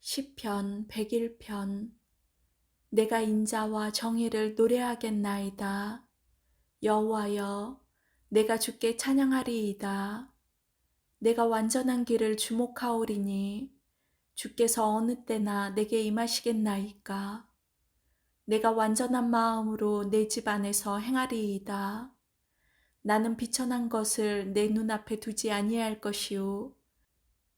시편 101편 내가 인자와 정의를 노래하겠나이다. 여호와여 내가 주께 찬양하리이다. 내가 완전한 길을 주목하오리니 주께서 어느 때나 내게 임하시겠나이까. 내가 완전한 마음으로 내 집 안에서 행하리이다. 나는 비천한 것을 내 눈앞에 두지 아니할 것이요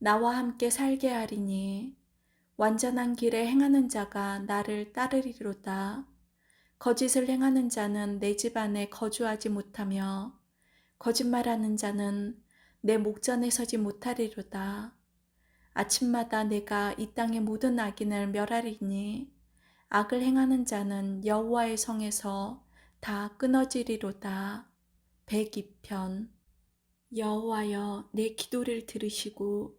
나와 함께 살게 하리니 완전한 길에 행하는 자가 나를 따르리로다. 거짓을 행하는 자는 내 집 안에 거주하지 못하며 거짓말하는 자는 내 목전에 서지 못하리로다. 아침마다 내가 이 땅의 모든 악인을 멸하리니 악을 행하는 자는 여호와의 성에서 다 끊어지리로다. 102편 여호와여 내 기도를 들으시고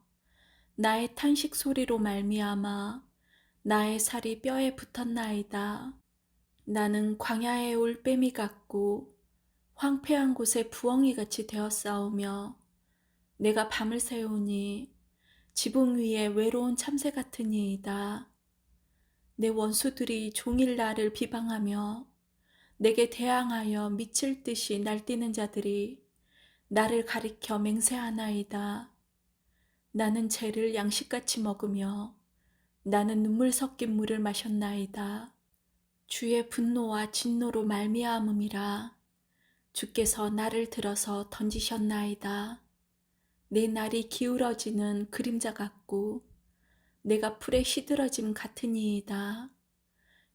나의 탄식 소리로 말미암아 나의 살이 뼈에 붙었나이다. 나는 광야의 올빼미 같고 황폐한 곳에 부엉이 같이 되었사오며 내가 밤을 새우니 지붕 위에 외로운 참새 같으니이다. 내 원수들이 종일 나를 비방하며 내게 대항하여 미칠 듯이 날뛰는 자들이 나를 가리켜 맹세하나이다. 나는 죄를 양식같이 먹으며 나는 눈물 섞인 물을 마셨나이다. 주의 분노와 진노로 말미암음이라 주께서 나를 들어서 던지셨나이다. 내 날이 기울어지는 그림자 같고 내가 풀에 시들어짐 같으니이다.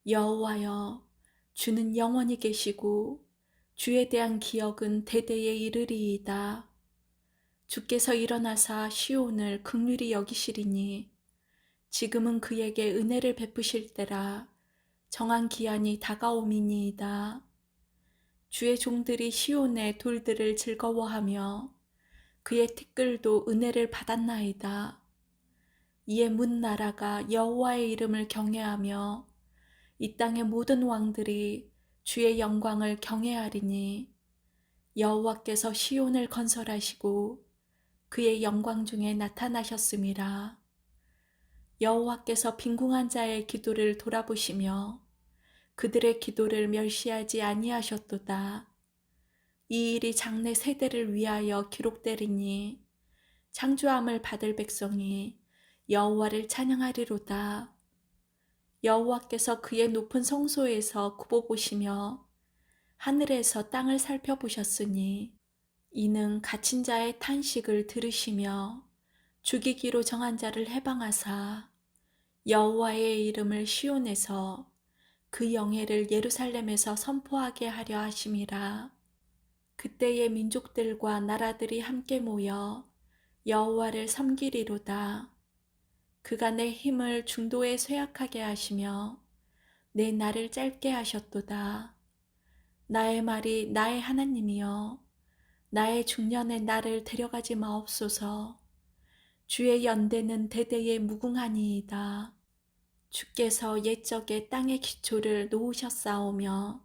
여호와여 주는 영원히 계시고 주에 대한 기억은 대대에 이르리이다. 주께서 일어나사 시온을 극률히 여기시리니 지금은 그에게 은혜를 베푸실 때라 정한 기한이 다가오미니이다. 주의 종들이 시온의 돌들을 즐거워하며 그의 티끌도 은혜를 받았나이다. 이에 문 나라가 여호와의 이름을 경외하며 이 땅의 모든 왕들이 주의 영광을 경외하리니 여호와께서 시온을 건설하시고 그의 영광 중에 나타나셨음이라. 여호와께서 빈궁한 자의 기도를 돌아보시며 그들의 기도를 멸시하지 아니하셨도다. 이 일이 장래 세대를 위하여 기록되리니 창조함을 받을 백성이 여호와를 찬양하리로다. 여호와께서 그의 높은 성소에서 굽어 보시며 하늘에서 땅을 살펴보셨으니 이는 갇힌 자의 탄식을 들으시며 죽이기로 정한 자를 해방하사 여호와의 이름을 시온에서 그 영예를 예루살렘에서 선포하게 하려 하심이라. 그때의 민족들과 나라들이 함께 모여 여호와를 섬기리로다. 그가 내 힘을 중도에 쇠약하게 하시며 내 날을 짧게 하셨도다. 나의 말이 나의 하나님이여 나의 중년에 나를 데려가지 마옵소서. 주의 연대는 대대에 무궁하니이다. 주께서 옛적에 땅의 기초를 놓으셨사오며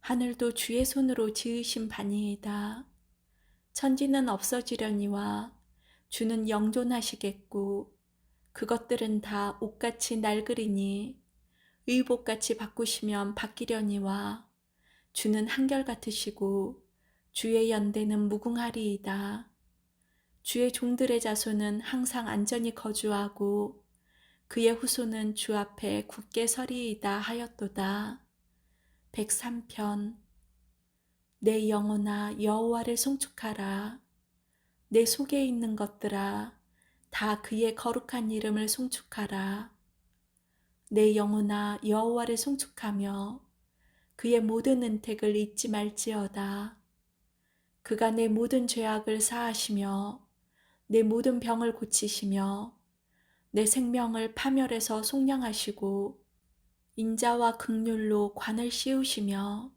하늘도 주의 손으로 지으신 바니이다. 천지는 없어지려니와 주는 영존하시겠고 그것들은 다 옷같이 낡으리니 의복같이 바꾸시면 바뀌려니와 주는 한결같으시고 주의 연대는 무궁하리이다. 주의 종들의 자손은 항상 안전히 거주하고 그의 후손은 주 앞에 굳게 서리이다 하였도다. 103편 내 영혼아 여호와를 송축하라. 내 속에 있는 것들아 다 그의 거룩한 이름을 송축하라. 내 영혼아 여호와를 송축하며 그의 모든 은택을 잊지 말지어다. 그가 내 모든 죄악을 사하시며 내 모든 병을 고치시며 내 생명을 파멸해서 속량하시고 인자와 극률로 관을 씌우시며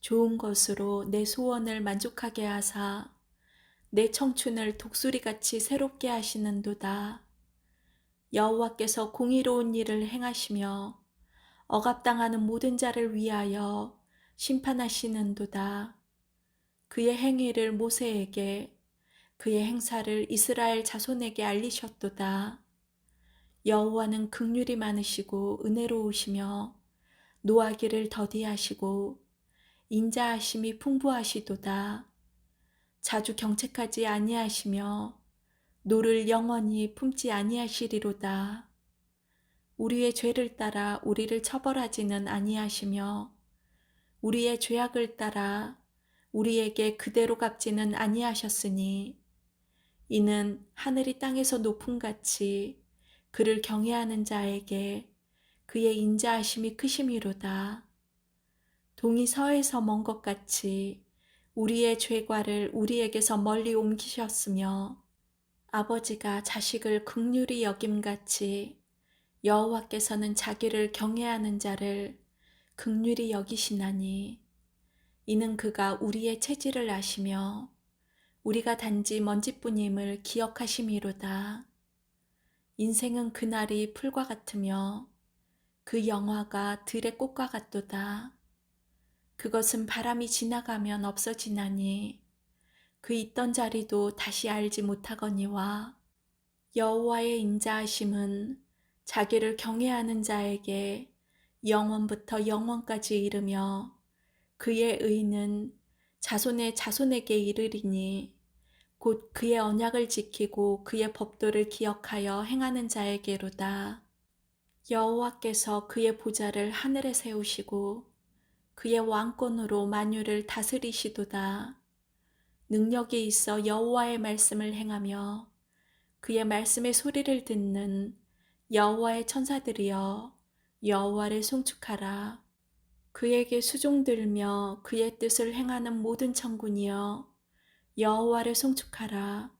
좋은 것으로 내 소원을 만족하게 하사 내 청춘을 독수리같이 새롭게 하시는도다. 여호와께서 공의로운 일을 행하시며 억압당하는 모든 자를 위하여 심판하시는도다. 그의 행위를 모세에게 그의 행사를 이스라엘 자손에게 알리셨도다. 여호와는 극률이 많으시고 은혜로우시며 노하기를 더디하시고 인자하심이 풍부하시도다. 자주 경책하지 아니하시며 노를 영원히 품지 아니하시리로다. 우리의 죄를 따라 우리를 처벌하지는 아니하시며 우리의 죄악을 따라 우리에게 그대로 갚지는 아니하셨으니 이는 하늘이 땅에서 높음 같이 그를 경외하는 자에게 그의 인자하심이 크심이로다. 동이 서에서 먼 것 같이 우리의 죄과를 우리에게서 멀리 옮기셨으며 아버지가 자식을 극률이 여김같이 여호와께서는 자기를 경외하는 자를 극률이 여기시나니 이는 그가 우리의 체질을 아시며 우리가 단지 먼지뿐임을 기억하심이로다. 인생은 그날이 풀과 같으며 그 영화가 들의 꽃과 같도다. 그것은 바람이 지나가면 없어지나니 그 있던 자리도 다시 알지 못하거니와 여호와의 인자하심은 자기를 경외하는 자에게 영원부터 영원까지 이르며 그의 의는 자손의 자손에게 이르리니 곧 그의 언약을 지키고 그의 법도를 기억하여 행하는 자에게로다. 여호와께서 그의 보좌를 하늘에 세우시고 그의 왕권으로 만유를 다스리시도다. 능력이 있어 여호와의 말씀을 행하며 그의 말씀의 소리를 듣는 여호와의 천사들이여 여호와를 송축하라. 그에게 수종들며 그의 뜻을 행하는 모든 천군이여 여호와를 송축하라.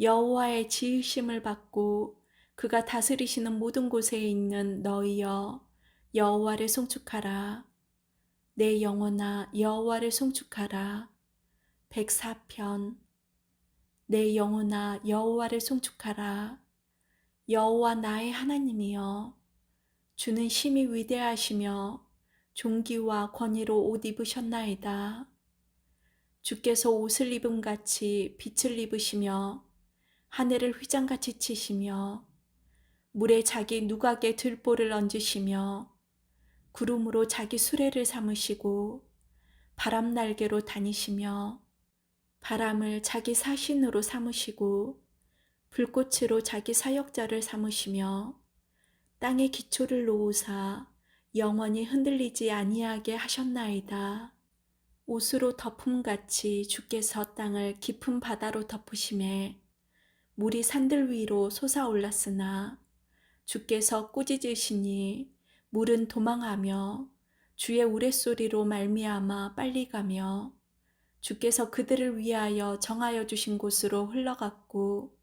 여호와의 지으심을 받고 그가 다스리시는 모든 곳에 있는 너희여 여호와를 송축하라. 내 영혼아 여호와를 송축하라. 104편 내 영혼아 여호와를 송축하라. 여호와 나의 하나님이여 주는 심히 위대하시며 종기와 권위로 옷 입으셨나이다. 주께서 옷을 입음 같이 빛을 입으시며 하늘을 휘장같이 치시며 물에 자기 누각에 들보를 얹으시며 구름으로 자기 수레를 삼으시고 바람 날개로 다니시며 바람을 자기 사신으로 삼으시고 불꽃으로 자기 사역자를 삼으시며 땅에 기초를 놓으사 영원히 흔들리지 아니하게 하셨나이다. 옷으로 덮음같이 주께서 땅을 깊은 바다로 덮으심에 물이 산들 위로 솟아올랐으나 주께서 꾸짖으시니 물은 도망하며 주의 우레소리로 말미암아 빨리 가며 주께서 그들을 위하여 정하여 주신 곳으로 흘러갔고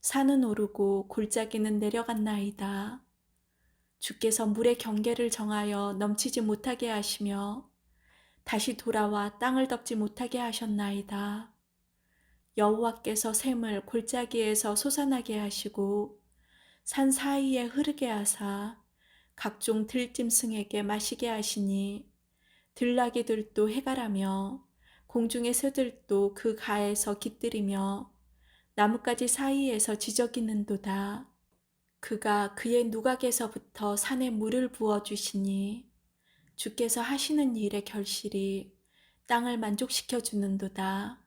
산은 오르고 골짜기는 내려갔나이다. 주께서 물의 경계를 정하여 넘치지 못하게 하시며 다시 돌아와 땅을 덮지 못하게 하셨나이다. 여호와께서 샘을 골짜기에서 솟아나게 하시고 산 사이에 흐르게 하사 각종 들짐승에게 마시게 하시니 들나귀들도 해가라며 공중의 새들도 그 가에서 깃들이며 나뭇가지 사이에서 지저귀는도다. 그가 그의 누각에서부터 산에 물을 부어 주시니 주께서 하시는 일의 결실이 땅을 만족시켜 주는도다.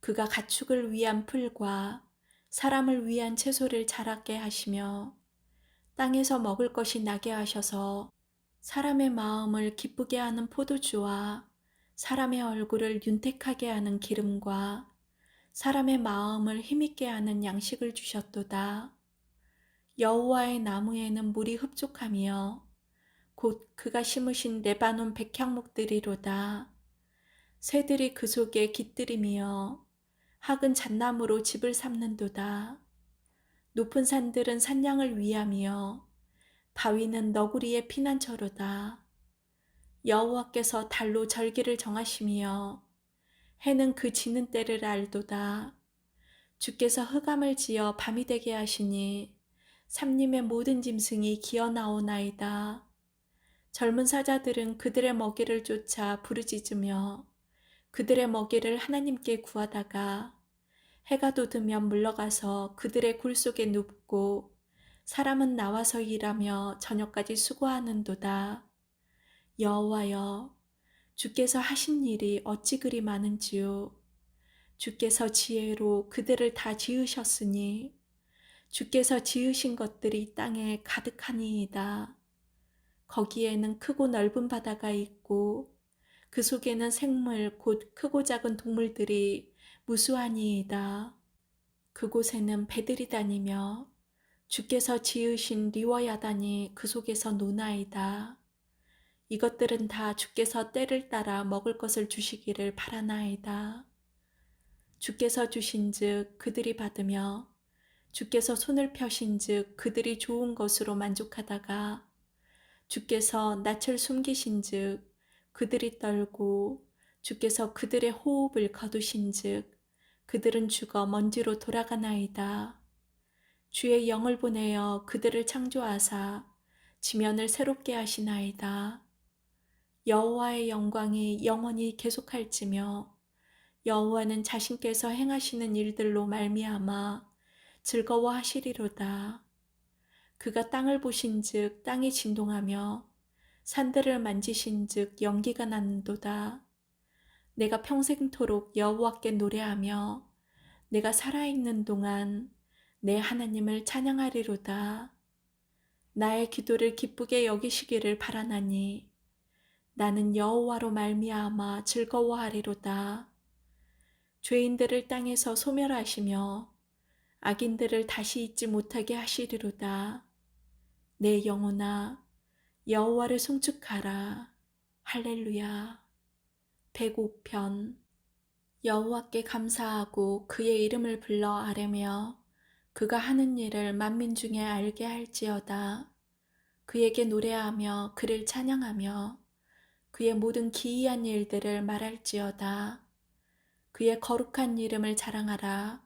그가 가축을 위한 풀과 사람을 위한 채소를 자라게 하시며 땅에서 먹을 것이 나게 하셔서 사람의 마음을 기쁘게 하는 포도주와 사람의 얼굴을 윤택하게 하는 기름과 사람의 마음을 힘있게 하는 양식을 주셨도다. 여호와의 나무에는 물이 흡족하며 곧 그가 심으신 레바논 백향목들이로다. 새들이 그 속에 깃들이며 학은 잣나무로 집을 삼는도다. 높은 산들은 산양을 위하며 바위는 너구리의 피난처로다. 여호와께서 달로 절기를 정하시며 해는 그 지는 때를 알도다. 주께서 흑암을 지어 밤이 되게 하시니 삼림의 모든 짐승이 기어 나오나이다. 젊은 사자들은 그들의 먹이를 쫓아 부르짖으며 그들의 먹이를 하나님께 구하다가 해가 돋으면 물러가서 그들의 굴 속에 눕고 사람은 나와서 일하며 저녁까지 수고하는도다. 여호와여, 주께서 하신 일이 어찌 그리 많은지요. 주께서 지혜로 그들을 다 지으셨으니 주께서 지으신 것들이 땅에 가득하니이다. 거기에는 크고 넓은 바다가 있고 그 속에는 생물 곧 크고 작은 동물들이 무수하니이다. 그곳에는 배들이 다니며 주께서 지으신 리워야단이 그 속에서 노나이다. 이것들은 다 주께서 때를 따라 먹을 것을 주시기를 바라나이다. 주께서 주신즉 그들이 받으며 주께서 손을 펴신즉 그들이 좋은 것으로 만족하다가 주께서 낯을 숨기신즉 그들이 떨고 주께서 그들의 호흡을 거두신즉 그들은 죽어 먼지로 돌아가나이다. 주의 영을 보내어 그들을 창조하사 지면을 새롭게 하시나이다. 여호와의 영광이 영원히 계속할지며 여호와는 자신께서 행하시는 일들로 말미암아 즐거워하시리로다. 그가 땅을 보신즉 땅이 진동하며 산들을 만지신즉 연기가 나는도다. 내가 평생토록 여호와께 노래하며 내가 살아있는 동안 내 하나님을 찬양하리로다. 나의 기도를 기쁘게 여기시기를 바라나니 나는 여호와로 말미암아 즐거워하리로다. 죄인들을 땅에서 소멸하시며 악인들을 다시 잊지 못하게 하시리로다. 내 영혼아 여호와를 송축하라. 할렐루야. 105편 여호와께 감사하고 그의 이름을 불러 아뢰며 그가 하는 일을 만민 중에 알게 할지어다. 그에게 노래하며 그를 찬양하며 그의 모든 기이한 일들을 말할지어다. 그의 거룩한 이름을 자랑하라.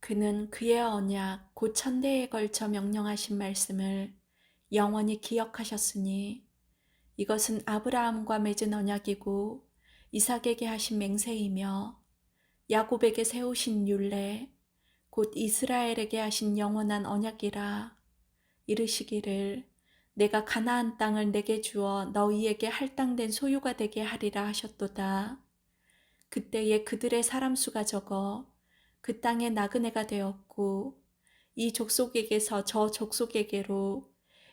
그는 그의 언약 곧 천대에 걸쳐 명령하신 말씀을 영원히 기억하셨으니 이것은 아브라함과 맺은 언약이고 이삭에게 하신 맹세이며 야곱에게 세우신 율례 곧 이스라엘에게 하신 영원한 언약이라 이르시기를 내가 가나안 땅을 내게 주어 너희에게 할당된 소유가 되게 하리라 하셨도다. 그때에 그들의 사람 수가 적어 그 땅에 나그네가 되었고 이 족속에게서 저 족속에게로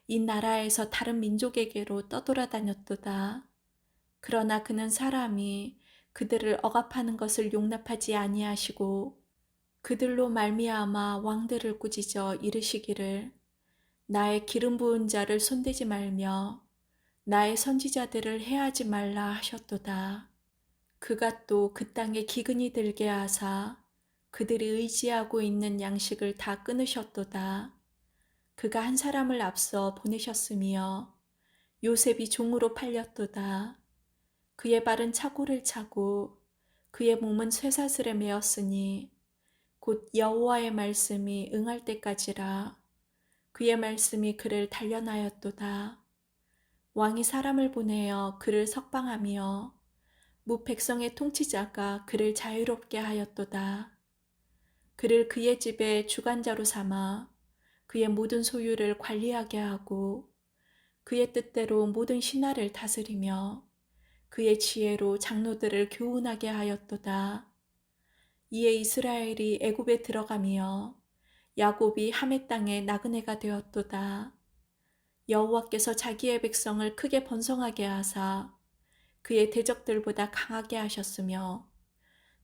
이 나라에서 다른 민족에게로 떠돌아다녔도다. 그러나 그는 사람이 그들을 억압하는 것을 용납하지 아니하시고 그들로 말미암아 왕들을 꾸짖어 이르시기를 나의 기름 부은 자를 손대지 말며 나의 선지자들을 해하지 말라 하셨도다. 그가 또 그 땅에 기근이 들게 하사 그들이 의지하고 있는 양식을 다 끊으셨도다. 그가 한 사람을 앞서 보내셨으며 요셉이 종으로 팔렸도다. 그의 발은 차고를 차고 그의 몸은 쇠사슬에 매었으니 곧 여호와의 말씀이 응할 때까지라. 그의 말씀이 그를 단련하였도다. 왕이 사람을 보내어 그를 석방하며 무 백성의 통치자가 그를 자유롭게 하였도다. 그를 그의 집의 주관자로 삼아 그의 모든 소유를 관리하게 하고 그의 뜻대로 모든 신하를 다스리며 그의 지혜로 장로들을 교훈하게 하였도다. 이에 이스라엘이 애굽에 들어가며 야곱이 함의 땅에 나그네가 되었도다. 여호와께서 자기의 백성을 크게 번성하게 하사 그의 대적들보다 강하게 하셨으며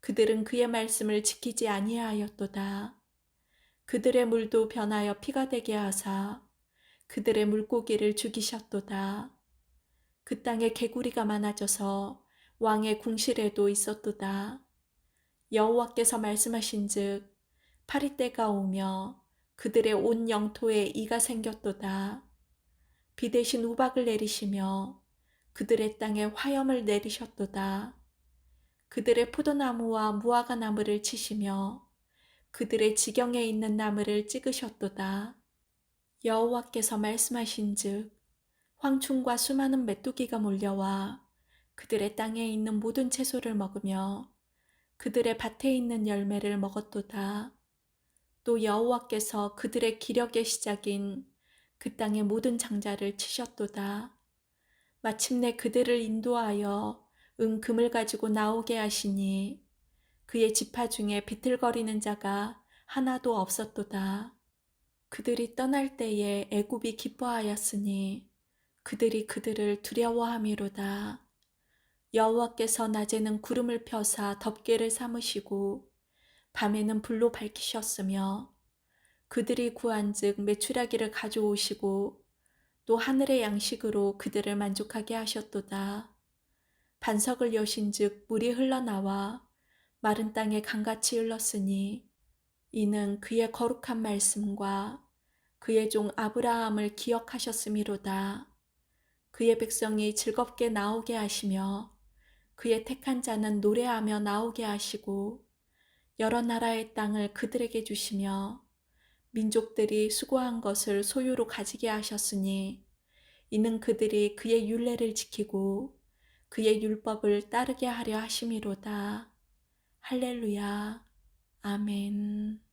그들은 그의 말씀을 지키지 아니하였도다. 그들의 물도 변하여 피가 되게 하사 그들의 물고기를 죽이셨도다. 그 땅에 개구리가 많아져서 왕의 궁실에도 있었도다. 여호와께서 말씀하신즉 파리때가 오며 그들의 온 영토에 이가 생겼도다. 비 대신 우박을 내리시며 그들의 땅에 화염을 내리셨도다. 그들의 포도나무와 무화과 나무를 치시며 그들의 지경에 있는 나무를 찍으셨도다. 여호와께서 말씀하신즉 황충과 수많은 메뚜기가 몰려와 그들의 땅에 있는 모든 채소를 먹으며 그들의 밭에 있는 열매를 먹었도다. 또 여호와께서 그들의 기력의 시작인 그 땅의 모든 장자를 치셨도다. 마침내 그들을 인도하여 은금을 가지고 나오게 하시니 그의 지파 중에 비틀거리는 자가 하나도 없었도다. 그들이 떠날 때에 애굽이 기뻐하였으니 그들이 그들을 두려워함이로다. 여호와께서 낮에는 구름을 펴사 덮개를 삼으시고 밤에는 불로 밝히셨으며 그들이 구한즉 메추라기를 가져오시고 또 하늘의 양식으로 그들을 만족하게 하셨도다. 반석을 여신즉 물이 흘러나와 마른 땅에 강같이 흘렀으니 이는 그의 거룩한 말씀과 그의 종 아브라함을 기억하셨음이로다. 그의 백성이 즐겁게 나오게 하시며 그의 택한 자는 노래하며 나오게 하시고 여러 나라의 땅을 그들에게 주시며 민족들이 수고한 것을 소유로 가지게 하셨으니 이는 그들이 그의 율례를 지키고 그의 율법을 따르게 하려 하심이로다. 할렐루야. 아멘.